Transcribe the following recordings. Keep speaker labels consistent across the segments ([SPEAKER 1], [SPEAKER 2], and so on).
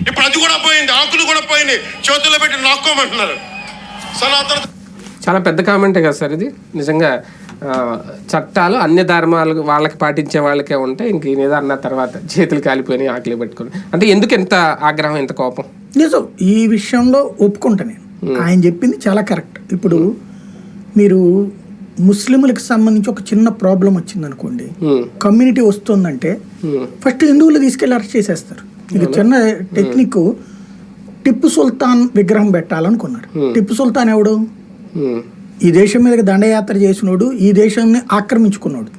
[SPEAKER 1] ఇప్పుడు అది కూడా పోయింది ఆకులు కూడా పోయింది చేతుల్లో పెట్టి నాక్కోమంటున్నారు. సనాతన
[SPEAKER 2] చాలా పెద్ద కామెంటే కదా సార్ ఇది? నిజంగా చట్టాలు అన్ని ధర్మాలు వాళ్ళకి పాటించే వాళ్ళకే ఉంటే ఇంక ఈయన ఏదో అన్న తర్వాత చేతులు కాలిపోయినాయి ఆకలి పెట్టుకుని. అంటే ఎందుకు ఎంత ఆగ్రహం ఎంత కోపం?
[SPEAKER 3] నిజం. ఈ విషయంలో ఒప్పుకుంటా నేను. ఆయన చెప్పింది చాలా కరెక్ట్. ఇప్పుడు మీరు ముస్లింలకు సంబంధించి ఒక చిన్న ప్రాబ్లం వచ్చింది అనుకోండి
[SPEAKER 2] ఉమ్,
[SPEAKER 3] కమ్యూనిటీ వస్తుందంటే
[SPEAKER 2] ఉమ్,
[SPEAKER 3] ఫస్ట్ హిందువులు తీసుకెళ్ళి అరెస్ట్ చేసేస్తారు. ఇది చిన్న టెక్నిక్. టిప్పు సుల్తాన్ విగ్రహం పెట్టాలనుకున్నారు టిప్పు సుల్తాన్ ఎవడు? ఈ దేశం మీదకి దండయాత్ర చేసినోడు ఈ దేశాన్ని ఆక్రమించుకున్నాడు.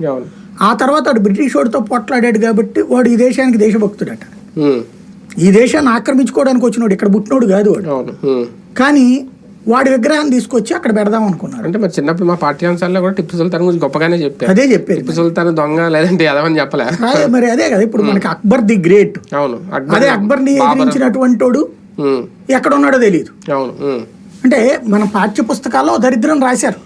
[SPEAKER 3] ఆ తర్వాత వాడు బ్రిటిష్ వాడితో పోట్లాడాడు కాబట్టి వాడు ఈ దేశానికి దేశభక్తుడట. ఈ దేశాన్ని ఆక్రమించుకోవడానికి వచ్చినోడు ఇక్కడ పుట్టినోడు కాదు వాడు. కానీ వాడి విగ్రహాన్ని తీసుకొచ్చి అక్కడ పెడదాం అనుకున్నారు.
[SPEAKER 2] అంటే మరి చిన్నప్పుడు మా పాఠ్యాంశాల్లో కూడా టిప్పు సుల్తాన్ గురించి గొప్పగానే చెప్పారు.
[SPEAKER 3] అదే చెప్పేది
[SPEAKER 2] టిప్పు సుల్తాన్ దొంగ లేదంటే ఎదవని చెప్పలే.
[SPEAKER 3] మరి అదే కదా ఇప్పుడు మనకి అక్బర్ ది గ్రేట్.
[SPEAKER 2] అవును
[SPEAKER 3] అదే అక్బర్ని
[SPEAKER 2] బాబర్.
[SPEAKER 3] ఎదిరించినటువంటి వాడు ఎక్కడ ఉన్నాడో తెలియదు
[SPEAKER 2] అవును.
[SPEAKER 3] అంటే మన పాఠ్య పుస్తకాల్లో దరిద్రం రాశారు.